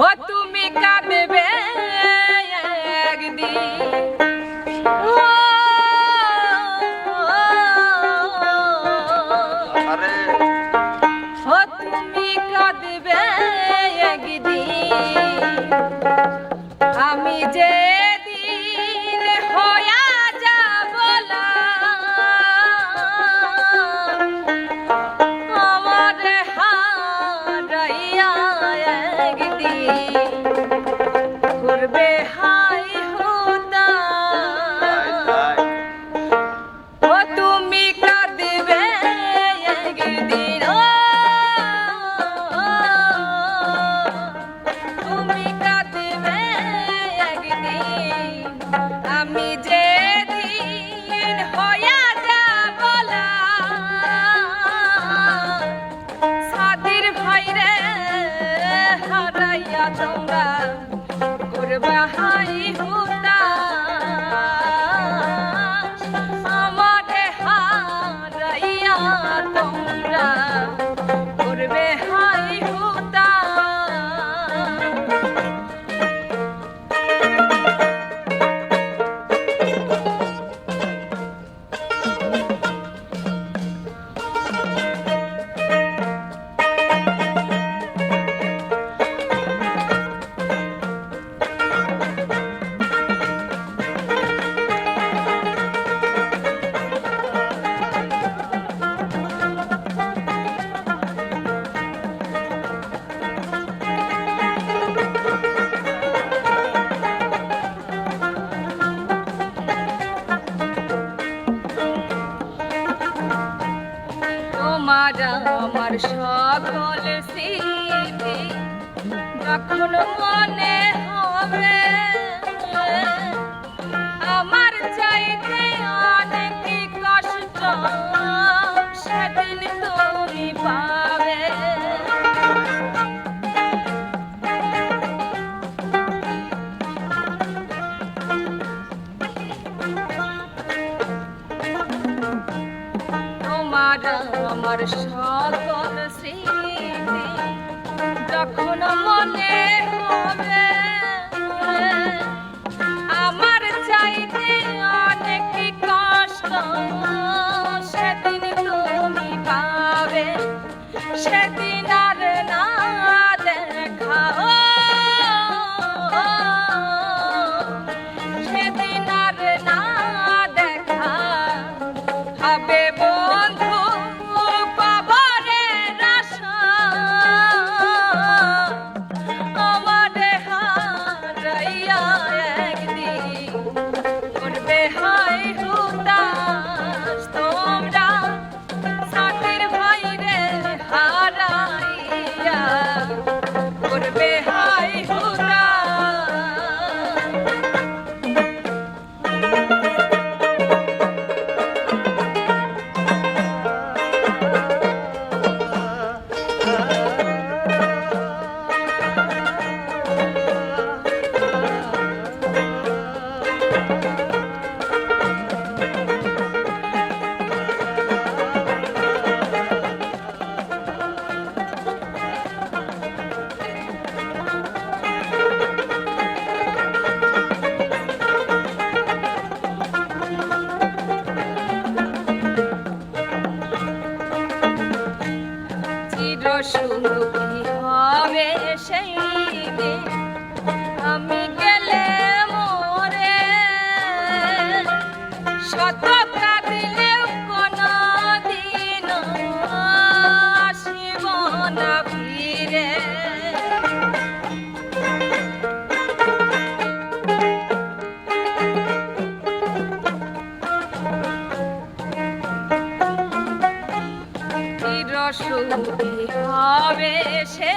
ও তুমি কাঁদবে তুমি কাঁদবে একদিন। আমি যে tombam, por bahai হারা আমার সকল স্মৃতি যখন মনে হবে সেই আমি গেলে মোরে। শত কোনো দিন আসিব না ফিরে। রসুখী হবে সে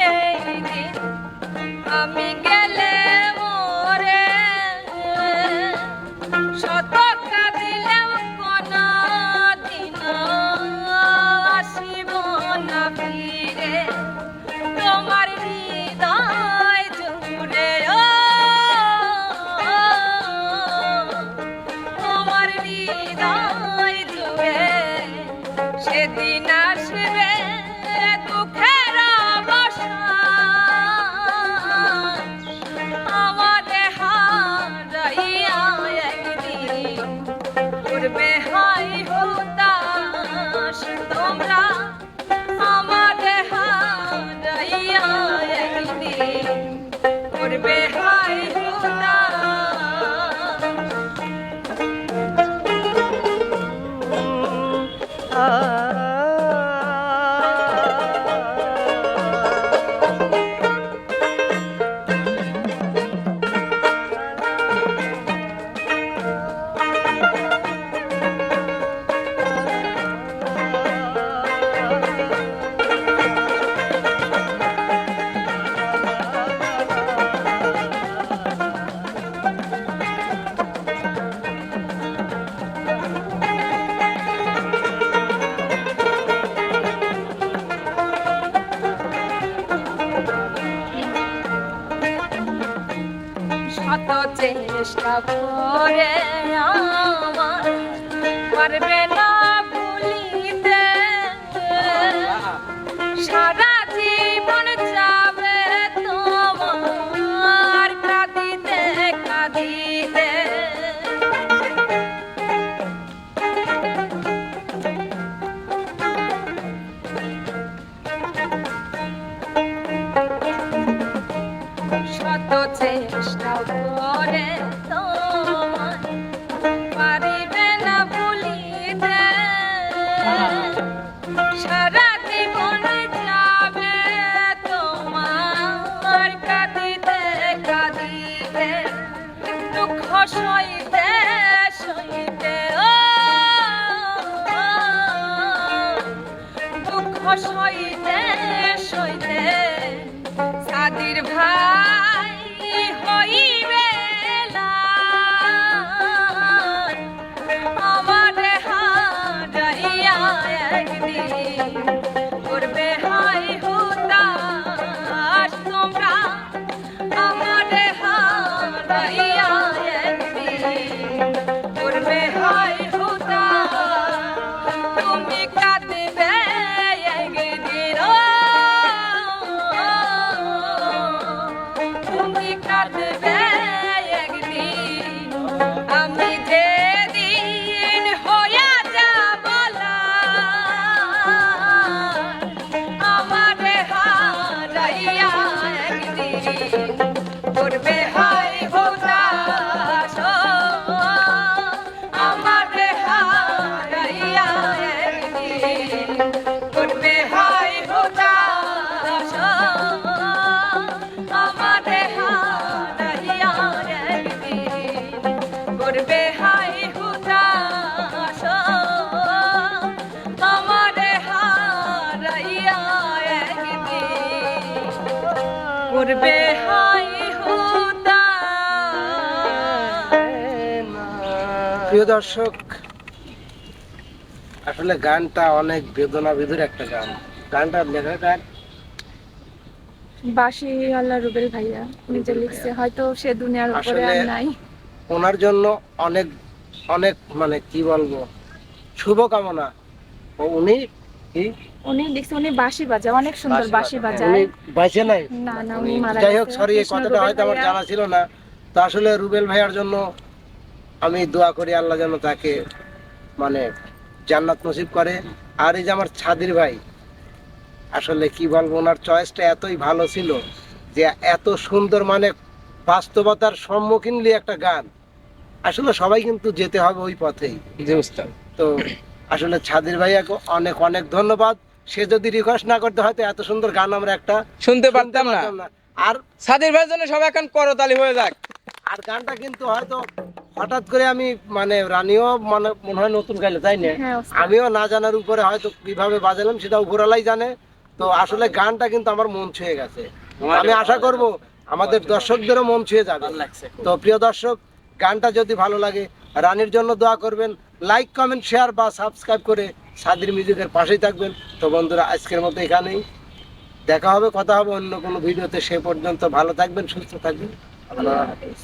সেদিন আসে চেষ্টা করে প্রিয় দর্শক আসলে গানটা অনেক বেদনা বিধুর একটা গান। গানটার লেখাকার বাসি আল্লাহ রুবেল ভাইয়া নিজে লিখছে। হয়তো সে দুনিয়ার উপরে আর নাই। ওনার জন্য অনেক অনেক মানে কি বলব শুভকামনা। ও উনি কি? উনি লিখছে উনি বাঁশি বাজায় অনেক সুন্দর বাঁশি উনি বাজায় বাইচে নাই? না না উনি মারা যাই হোক সরি এই কথাটা হয়তো আমার জানা ছিল না। তো আসলে রুবেল ভাইয়ার জন্য আমি দোয়া করি আল্লাহ যেন তাকে মানে জান্নাত নসিব করে। আর এই যে আমার ছাদির ভাই আসলে কি বলব ওনার চয়েসটা এতই ভালো ছিল যে এত সুন্দর মানে বাস্তবতার সম্মুখীন একটা গান। আসলে সবাই কিন্তু যেতে হবে ওই পথেই। তো আসলে ছাদির ভাইয়াকে অনেক অনেক ধন্যবাদ। সে যদি রিকোয়েস্ট না করতে হয়তো এত সুন্দর গান আমরা একটা শুনতে পারতাম না। আর সাদির ভাইয়ের জন্য সবাই এখন করতালি হয়ে যাক। আর গানটা কিন্তু হয়তো হঠাৎ করে আমি মানে রানিও মানে মনে হয় নতুন গাইলে তাই না? হ্যাঁ, আমিও না জানার উপরে হয়তো কীভাবে বাজালাম সেটা উপরালাই জানে। তো আসলে গানটা কিন্তু আমার মন ছুঁয়ে গেছে। আমি আশা করব আমাদের দর্শকদেরও মন ছুঁয়ে যাবে। তো প্রিয় দর্শক গানটা যদি ভালো লাগে রানীর জন্য দোয়া করবেন। লাইক কমেন্ট শেয়ার বা সাবস্ক্রাইব করে সাদির মিউজিকের পাশেই থাকবেন। তো বন্ধুরা আজকের মতো এখানেই। দেখা হবে কথা হবে অন্য কোনো ভিডিওতে। সে পর্যন্ত ভালো থাকবেন সুস্থ থাকবেন। আল্লাহ হাফেজ।